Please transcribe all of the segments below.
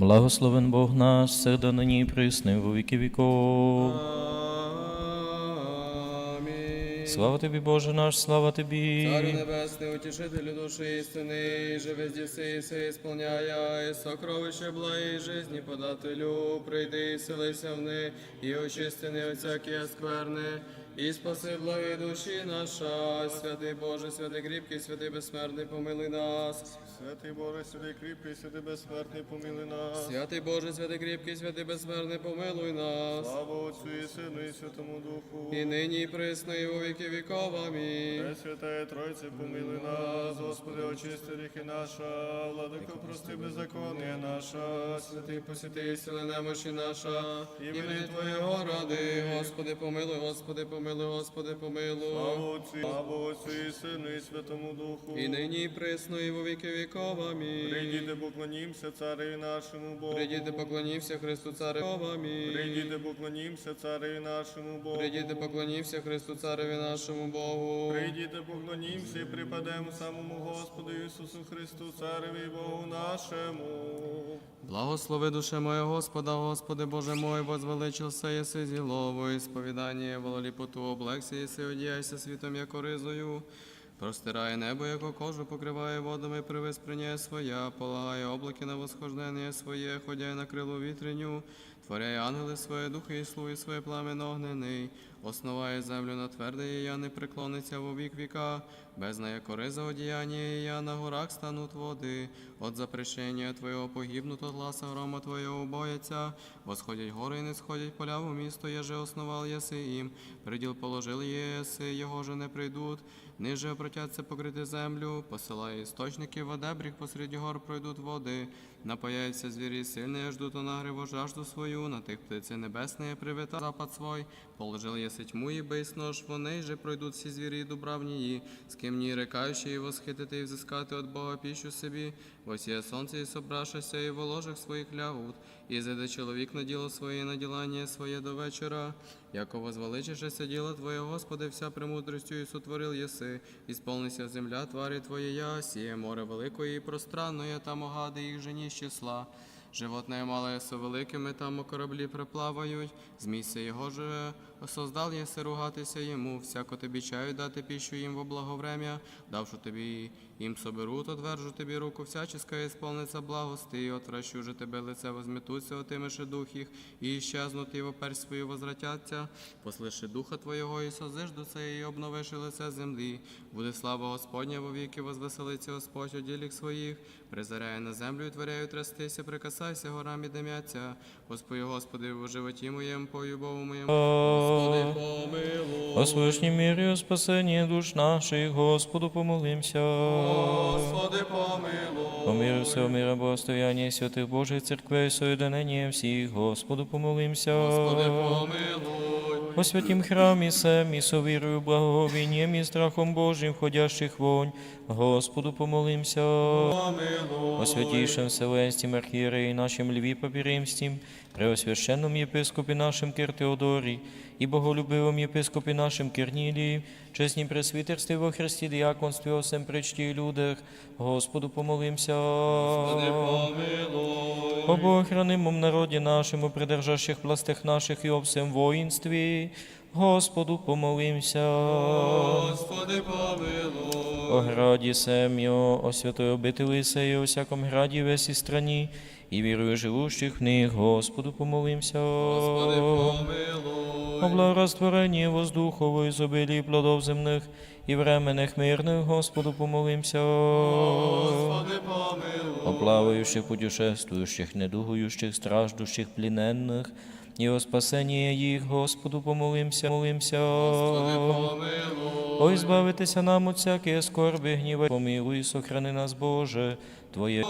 Благословен Бог наш, серда нині і присни во віки віков. Амінь. Слава тобі, Боже наш, слава тобі. Царю небесний, утішителю душі істини, же везде все і все ісполняя, і сокровище благої жизни подателю, прийди і селися в них, і очисти не всякі скверни, і спаси благі душі наша, святий Боже, святий кріпкий, святий безсмертний, помилуй нас. Святий Боже, святий кріпкий, святий безсмертний, помили нас. Святий Боже, святий кріпкий, святий безсмертний, помилуй нас. Слава Отцю і Сину і Святому Духу. І нині і присно, і у віки віков. Амінь. Пресвятая Тройце, помили нас, Господи, очисти ріхи наша, владико, прости беззаконня наша, Святий посвятий, сили немощі наша, імені Твоєго ради, Господи, помилуй, Господи, помилуй, Господи, помилуй. Слава Отцю, слава Отцю і Сину і Святому Духу. І нині і присно, і во віки віков. Амінь. Прийдіте, поклонімся цареві нашому Богу. Прийдіте, поклонівся Христу Цареві. Амінь. Прийдіте, поклонімся цареві нашому Богу. Прийдіте, поклонівся Христу Цареві нашому Богу. Прийдіте, поклонімся і припадемо самому Господу Ісусу Христу, цареві Богу нашому. Благослови душе моя Господа, Господи Боже мой, возвеличился єси зілово, і сповідання вололіпоту облегся, єси одіяйся світом, як коризою, Простирає небо, яко кожу, покриває водами, привез приняє своя, полагає облаки на восхождення своє, ходяє на крилу вітреню, творяє ангели своє, духи і слуги своє пламен огнений, основає землю на тверде, я не преклониться во вік віка, без неї кориза одіяння, і я на горах стануть води, от запрещення Твоєго погибнут, от гласа грома Твоєго бояться, восходять гори і не сходять поля в місто, еже основал єси їм, приділ положили єси, його же не прийдуть, ниже обратяться покрити землю, посилає істочники, в бріг посеред гор пройдуть води, напаяються звірі сильні, ждуть на нагриву жажду свою, на тих птиці небесної привита запад свой, положили єси тьму і бисно ж, вони же пройдуть всі звірі добра дубравні її, з ким ні рекаючи і восхитити і взискати від Бога піщу собі, Восіє сонце і собрашася, і в ложах своїх лягут, і зайде чоловік на діло своє, на ділання своє до вечора. Яко возвеличишеся діло Твоє, Господи, вся премудростю і сотворил єси, і сповнися земля тварі Твоєя, сіє море великої і пространної, там огади їх жені з числа. Животне мале со великими там у кораблі приплавають, з місця його же создал єси ругатися йому, всяко тобі чаю дати піщу їм во благовремя, давши тобі їм соберу, то двержу тобі руку всяческа і сповниться благости, і отвращу же тебе лице возметуться, отимеше дух їх, і іщезнуть, і вопер свою возвратяться, послиши духа твоєго, і созиш це, і обновиши лице землі. Буде слава Господня во віки, возвеселиться Господь у своїх, призаряє на землю і творяю трястися, прикасайся горам і димяться. Господи, Господи, в животі моєму, по любову моєму. Господи, помилуй. О свишній мірі, о спасенні душ наших, Господу помолимся. Господи, помилуй. О мирі всього мира, благостояння святих Божих церквей, соєдинення всіх, Господу помолимся. Господи, помилуй. О святім храмі сем, і совірою, благоговінням і страхом Божим, входящих вонь, Господу помолимся. О святійшем Вселенстім архієреї нашим Льві Папіримстім, Преосвященном єпископі нашим Кир і боголюбивом єпископі нашим Кирнілії, чеснім пресвітерстві во Христі, діаконстві осем причті і людях, Господу помолимся. О Богохранимом народі нашому, придержащих властях наших і о всем воїнстві, Господу помолимся. Господи, помилуй. О граді сем'ю, о святої обители сеї, о всяком граді весі страні, і вірую живущих в них, Господу помолимся. Господи, О благорастворенні воздухової ізобилії плодов земних і временних мирних, Господу помолимся. Господи, помилуй. О плаваючих, путешествующих, недугующих, страждущих, пліненних, і о спасенні їх, Господу помолимся, молимся. Ой, збавитися нам от всякої скорби, гніва, помилуй, сохрани нас, Боже, Твоє.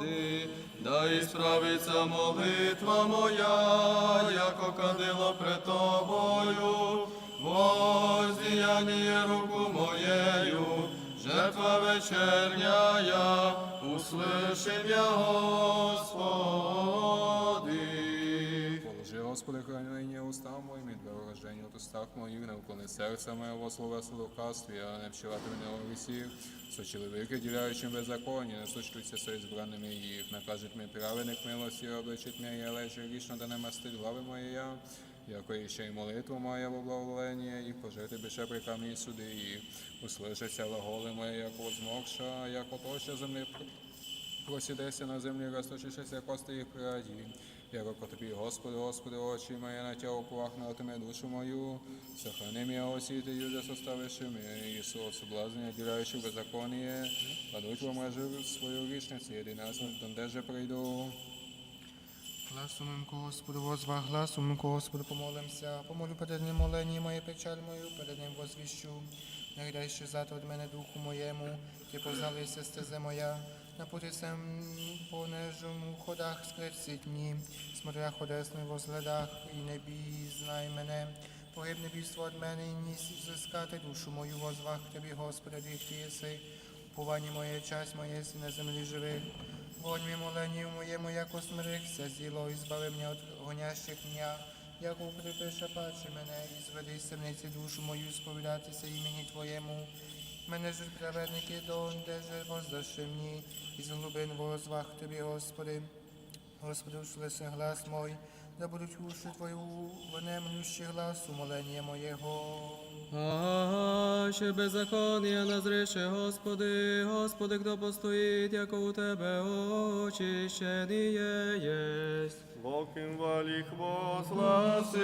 Господи, дай справиться молитва моя, яко кадило пред тобою, воздіяння руку моєю, жертва вечерняя, услышим я, Господи. Господи, храни нині уста моїм, від вирождення от устах моїх, не вклони серця моєго слова лукавстві, а не вчувати мене у вісі. Со чоловіки, діляючим беззаконні, не сочтуться со избранними їх. Накажуть ми праведник милості, обличить мене, я лежу грішно, да не мастить глави моєї. Яко ще й молитва моя в благоволення, і пожити бише при камні суди, і услышаться глаголи мої, як возмокша, як отоща землі просідеся на землі, розточишися кости їх праді. Яко тобі, Господи, Господи, очі мої на тя упахнутиме душу мою, сохрани м'я осіти, юде составиши мені, Ісус, соблазнення, діляючи беззаконніє, падуть вам межи свою вічницю, єдинацю, донде же прийду. Гласом Господу возвах, гласом Господу помолимся. Помолю перед ним моленні моє печаль мою, перед ним возвіщу. Не дай щезати від мене духу моєму, ти позналися стезе моя. На путі сем понежому ходах скресить дні, смотря ходесний возглядах, і не бій, знай мене. Погибне бійство від мене, і ніс зискати душу мою возвах тобі, Господи, ти єси. Повання моє, часть моє, си на землі живих. Вонь мій моленію моєму, яко смирихся, зіло, і збави мене від гонящих дня, яко укріпиша паче мене, і зведи з душу мою, сповідатися імені Твоєму. Мене ж праведники до де же воздаши мені, і з возвах Тобі, Господи. Господи, услыши глас мой, да будуть уші Твої внемлющі гласу молення моєго. А ще беззаконня назреше, Господи, Господи, хто постоїть, яко у Тебе очищеніє єсть. Бог им валих возгласим,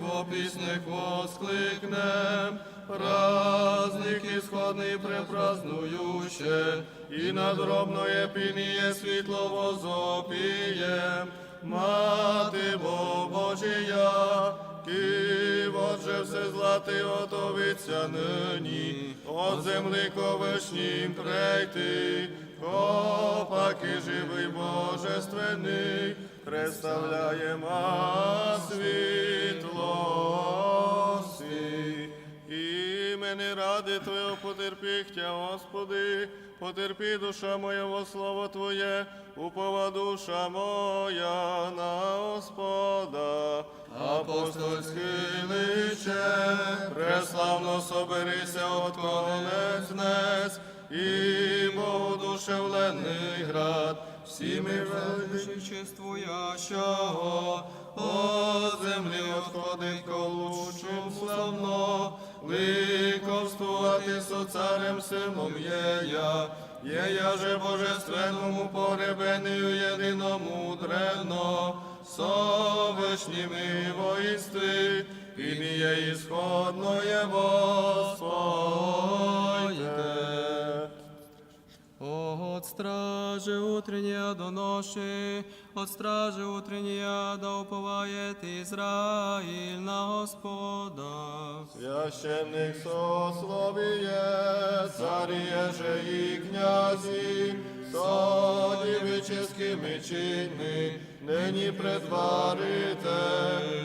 во пісних воскликнем, праздник исходний препразнующе, і надробное пініє світло возопієм, Мати Бо Божія, Ки отже все злати отовиться нині, от земли ковишнім прийти, Копаки живий божественний, представляємо світлості. Імени ради Твого потерпіхтя, Господи, потерпі душа моя во слово Твоє, упова душа моя на Господа. Апостольський личе, преславно соберися от конець і Богодушевлений град, всі ми величествуящого, о землі отходить колучим славно, ликовствувати со царем сином є я, є я же божественному погребению єдиному древно, совишніми воїнстві, ім'я ісходноє Господь. Стражи утренняя доноши, от стражи утренняя да уповает Израиль на Господа. Священник сословие, царі же і князі, содівическими чиньми, нині предварите,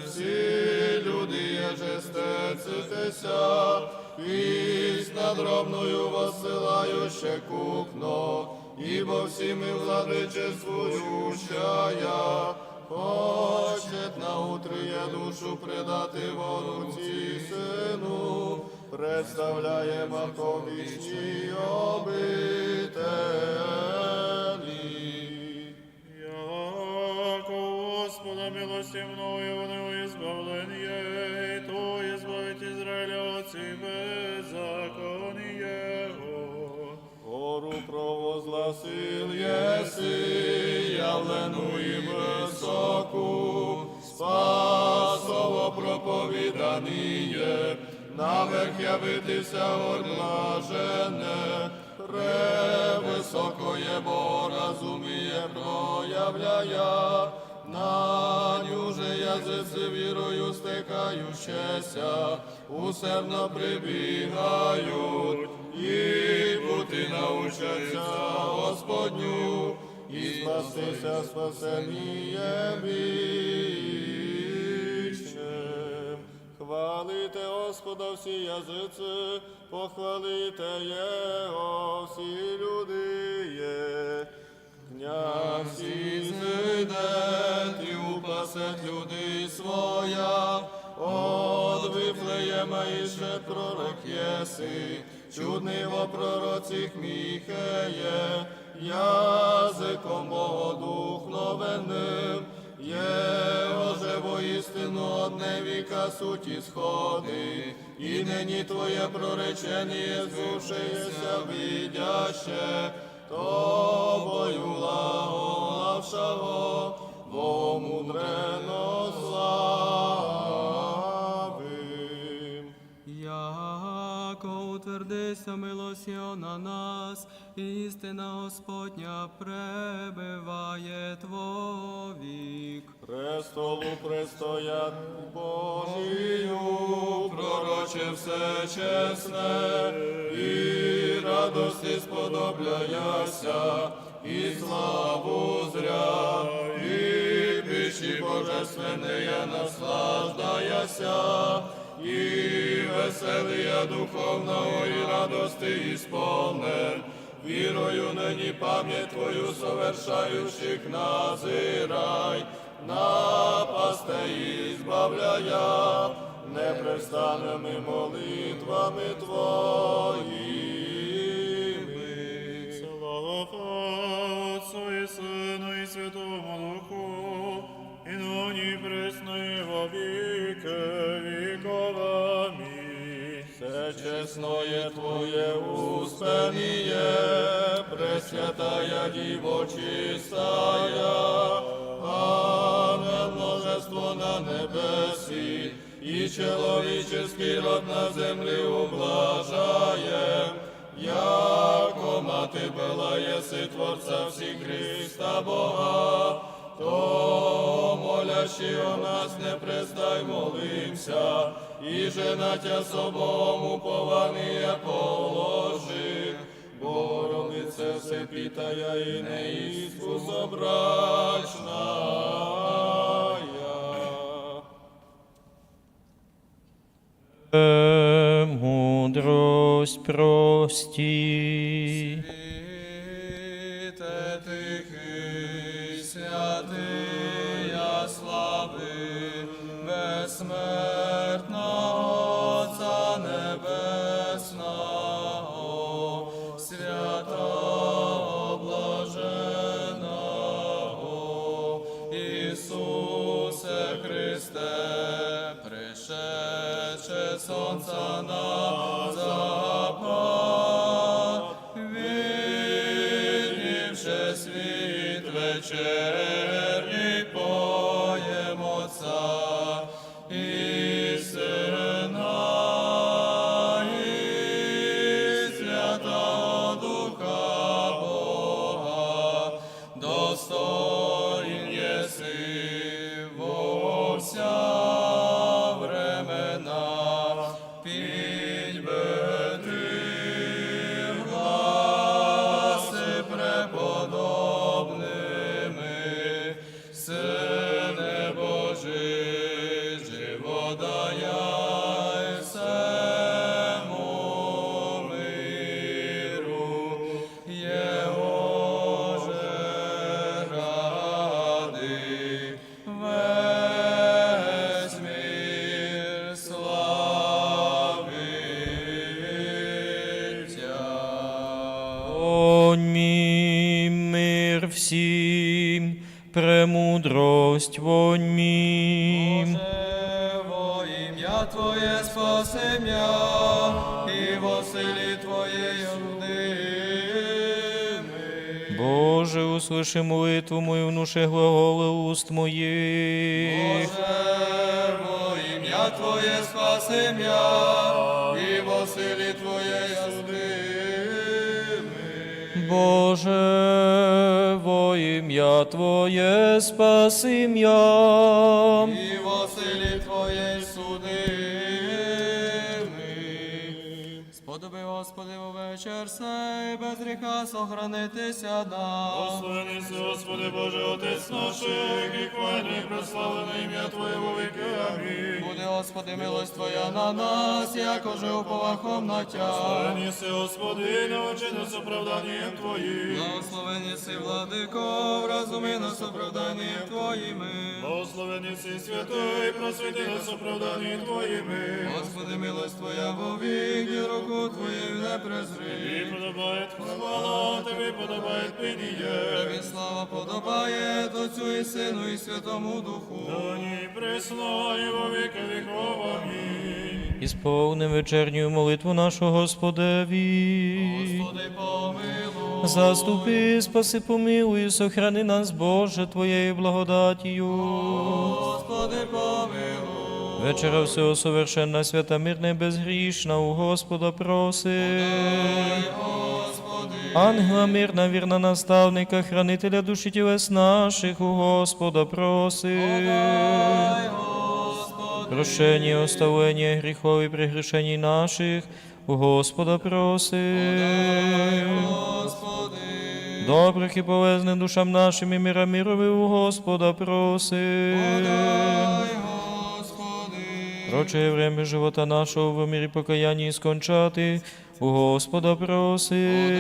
всі люди єже стецитеся, пість надробною посилающе купно, ібо всі ми владичествующая, Хочет на утріє душу предати воруці сину, представляє маковічні обителі. Яко Господа милости провозгласил єси, явлену і високу, спасово проповіданіє, наверх явитися одблажене, превисокоє, бо розуміє, проявляє, на нюже язиці вірою стикаючеся, усердно прибігають, і бути научаться Господню, і спастися спасеніє вічним. Хвалите Господа всі язиці, похвалите Його всі люди. Є. Князь ізнидет і упасет люди своя, От Вифлеєма іще пророк єси, чудний во пророцих Міхеє, язиком Богодухновенним, Його же воістину одне віка суті сходи, і нині Твоє проречення збувшися видяще, Тобою лаголавшого, Бо мудрено утвердися милосьо на нас, істина Господня пребиває Твовік. Престолу престоять Божію, пророче все чесне, і радості сподобляяся, і славу зря, і піші божественне наслаждаяся, і веселія духовного, і радости ісполнен, вірою нині пам'ять Твою совершающих назирай, напасте і збавляя, непрестанними молитвами Твоїми. Слава Отцу і Сину і Святому Духу, і нині пресно і во віки віков. Амінь. Все чесное Твоє успеніє, Пресвятая Діво чистая, Ангел множество на небесі, і человеческий род на землі ублажає, яко мати была єси Творця всіх Христа Бога, то молящий о нас не престай молимся, і же на тя собому пованиє положи, Богородице все питая і не іскусобрачная. Е, Мудрость прості. Услыши молитву мою, внуши глаголи уст моїх. Боже, во ім'я Твоє спаси м'я, і во силі Твоє суди. Боже, во ім'я Твоє спаси м'я. І Господи, вечір сей, без гріха сохранитися нам. Благословений Господи Боже, Отець наших, і хвальне і прославлене ім'я Твоє во віки. Амінь. Буде, Господи, милость Твоя на нас, як уже уповахом на Тя. Благословені си, Господи, научи нас оправданням Твоїм. Благословені си, владико, вразуми нас оправданням Твоїми. Благословені си, святий, просвіти нас оправданням Твоїми. Господи, милость Твоя вовік, і руку Твою не Тобі подобає хвала, Тобі подобає. Тобі слава подобає Отцю і Сину і Святому Духу. Нині присно і во віки віков. Амінь. Ісповним вечерню молитву нашу Господеві. Господи, помилуй. Заступи, спаси, помилуй, сохрани нас, Боже, Твоєю благодатію. Господи, помилуй. Вечера всього совершенна, свята, мирна і безгрішна, у Господа проси. Ангела мирна, вірна наставника, хранителя душі тілес наших, у Господа проси. дай, Прощення, оставлення гріхов і прегрішень наших, у Господа проси. Добрих і полезних душам нашим і мира мирови у Господа проси. Дай, Господи, Проче время живота нашого в мирі покаянні скончати, у Господа просим.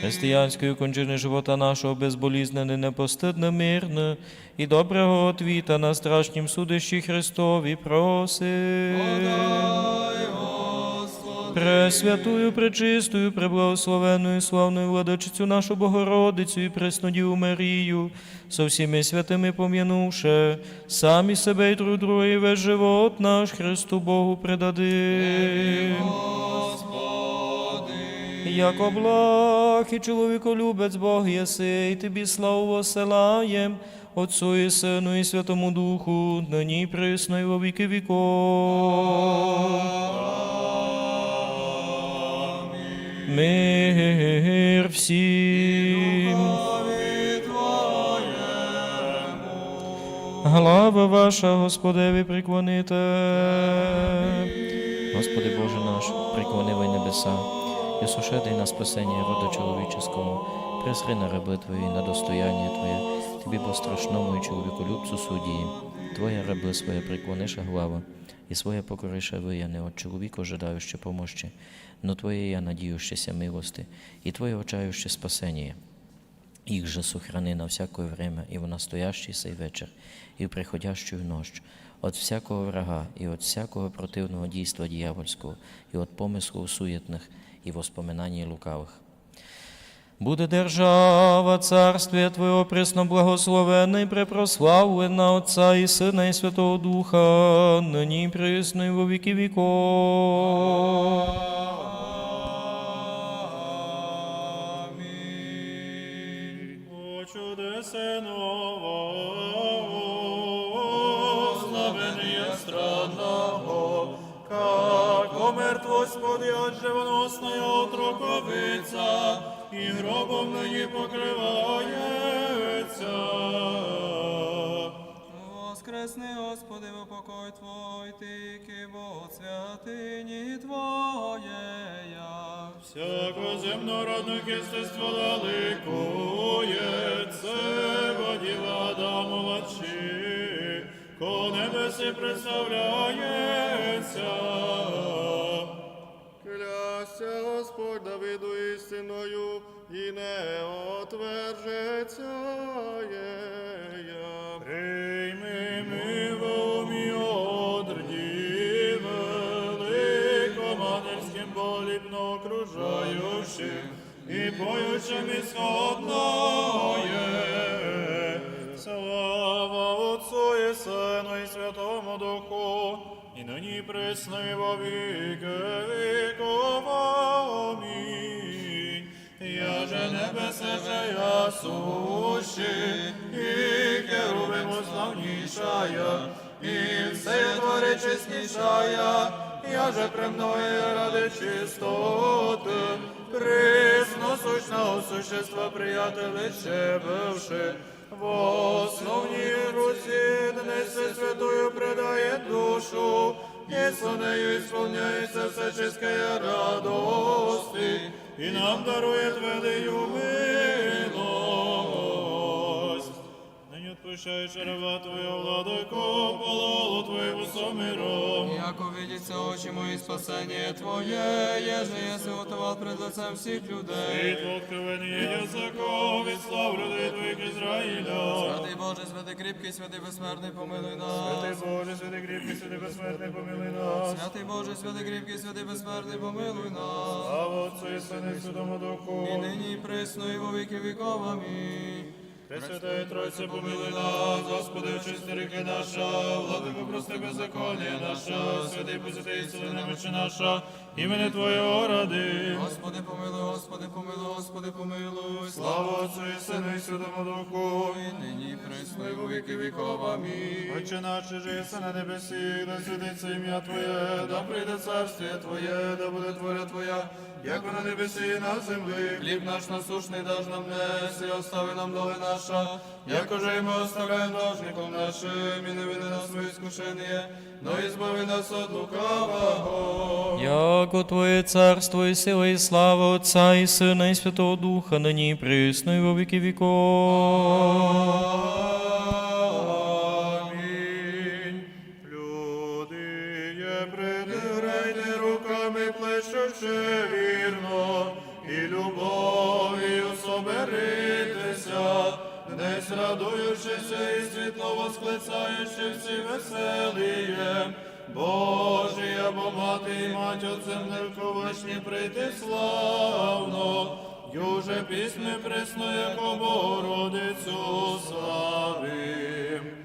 Християнської кончини живота нашого безболізнене, непостидне, мирне і доброго отвіта на страшнім судищі Христові проси. Пресвятую, пречистую, преблагословенную, славную владичицю нашу Богородицю і Преснодіву Марію, со всіми святими пом'янувши, самі себе і друг друга, і весь живот наш Христу Богу предадим. Як благ і чоловіколюбець Бог єси, і тобі славу посилаєм, Отцу і Сину і Святому Духу, нині присно і во віки віков. Мир всім. Глава ваша, Господеві, приклоните. Господи Боже наш, приклонивай небеса, і сушедай на спасення рода чоловіческому, присри на раби Твої, на достояння Твоє, Тобі бо страшному і чоловіколюбцю судії. Твоя раби своє приклониша глава, і своє покориша вияне от чоловіка ожидаючи помощі, но Твоє я надіющеся милости, і Твоє очающе спасення. Их же сохрани на всякое время и в настоящий сей вечер, и в приходящую ночь, от всякого врага, и от всякого противного дійства дьявольського, и от помислов суетных, и воспоминаний лукавых. Буде держава царствия Твоего пресно благословенна и препрославлена Отца и Сына и Святого Духа, ныне и пресно и во веки веков. О чудесе нового, знамения странного, как омертвость подъят живоносная отроковица, и гробом ныне покрывается. Воскресни, Господи, в покой Твой, тільки бо святині Твоєя. Всяко земнородних естество далекує, це воділа Адам молодши, ко небеси представляється. Клясться Господь Давиду істиною, і не отвержеться єя. Прийми ми в умі одрді, великоманерським болібно окружаючих, і поючим ісходноє. Слава Отцу і Сину і Святому Духу, і нині і во віки віков. Амінь. Я же небесе же я суші, і керувим славнішая, і все твори чеснішая, я же премною ради чистоти, присно сущного существа приятелище бивши, в основній руці днесе святою предає душу, і со нею ісполняється все чистке радости, і нам дарує Твою милость. Нині отпущаєш раба Твоя, владико, пололу Твоєму сомиром. Видіться очі мої спасення Твоє, єже єси готував пред лицем всіх людей. Світло откровення язиков, від слав людей Твоїх Ізраїля. Святий Боже, святий кріпкий, святий безсмертний, помилуй нас. Святий Боже, святий кріпкий, святий безсмертний, помилуй нас. Святий Боже, святий кріпкий, святий безсмертний, помилуй нас. Слава Отцу і Сину і Святому Духу. І нині і присно, і во віки віков. Амінь. Пресвятая Тройця, помилуй нас, Господи, очисти ріки наша, влади попрости беззаконня наша, святий посвятий сили немочі наша, імені Твоєго ради. Господи, помилуй, Господи, помилуй, Господи, помилуй. Слава Отцу і Сину і Святому Духу. І нині во віки віков. Амінь. Отче наш, же єси на небесі, да святиться ім'я Твоє, да прийде царствіє Твоє, да буде воля Твоя, як на небесі і на землі. Хліб наш насушний даж нам днес, і остави нам доли наша, як уже і ми оставляємо должником нашим, і не веди нас в іскушення, но избави нас от лукавого. Яко Твоє царство і сила і слава Отца і Сина і Святого Духа, нині і присно і во віки віков. Радуючися і світло восклицаючи всі веселіє. Боже, або мати і мать отцем нерковишні прийти славно, Юже пісни пресно, як обородицю славим.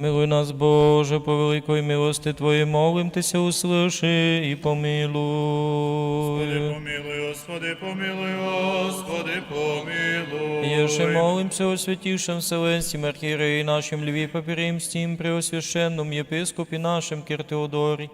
Милуй нас, Боже, по великої милости Твої, молим Тися, услиши і помилуй. Господи, помилуй, Господи, помилуй, Господи, помилуй. Єше молимся о святішем Вселенстім архієреї нашим Льві Папірімстім, преосвященном єпископі нашим Киртеодорі,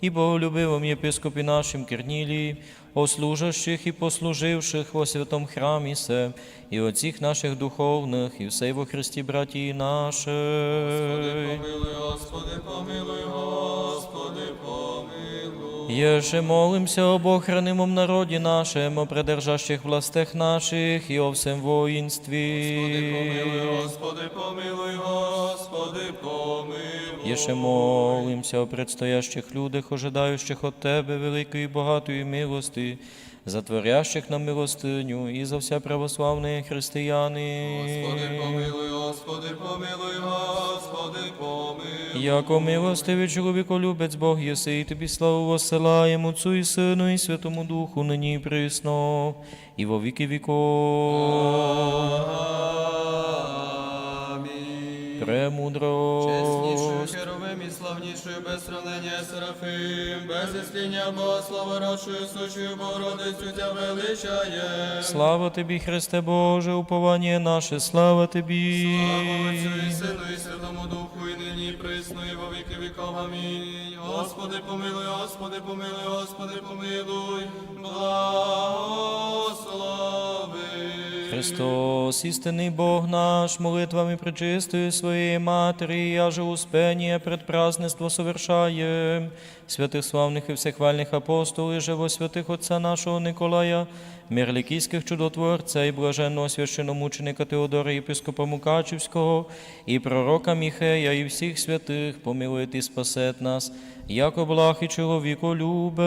і боголюбивом єпископі нашим Кернілії, о служащих і послуживших во святом храмі се, і отціх наших духовних, і всей во Христі братії нашій. Помилуй, Господи, помилуй, Господи, помилуй. Єже молимся об охранимом народі нашим, о придержащих властях наших і о всем воїнстві. Господи, Помилуй, Господи, помилуй, Господи, помилуй. Єше молимся о предстоящих людях, ожидаючих от Тебе великої багатої милости, затворящих нам милостиню і за все православні християни. Господи, помилуй, Господи, помилуй, Господи, помилуй. Яко милостивий чоловіколюбець Бог єси, і тобі славу посилаємо Отцу і Сину і Святому Духу, нині і присно, і во віки віков. Амінь. Премудрость. Чеснішою херовим і славнішою без сравнення Серафим, без істиння Богославородшою сучою Богородицю тя величає. Слава тобі, Христе Боже, уповання наше, слава тобі. Слава Отцю і Сину і Святому Духу, і нині і присно, і во віки віков. Амінь. Господи, помилуй, Господи, помилуй, Господи, помилуй, благослови. Христос, істинний Бог наш, молитвами причистої своєї Матері, я же успення пред празднество совершаєм, святих славних і всехвальних апостолів, живо святих Отця нашого Николая, мирлікійських чудотворця і блаженного священомученика Теодора єпископа Мукачівського, і пророка Міхея, і всіх святих, помилуйте і спасет нас, яко благ і чоловіко любець.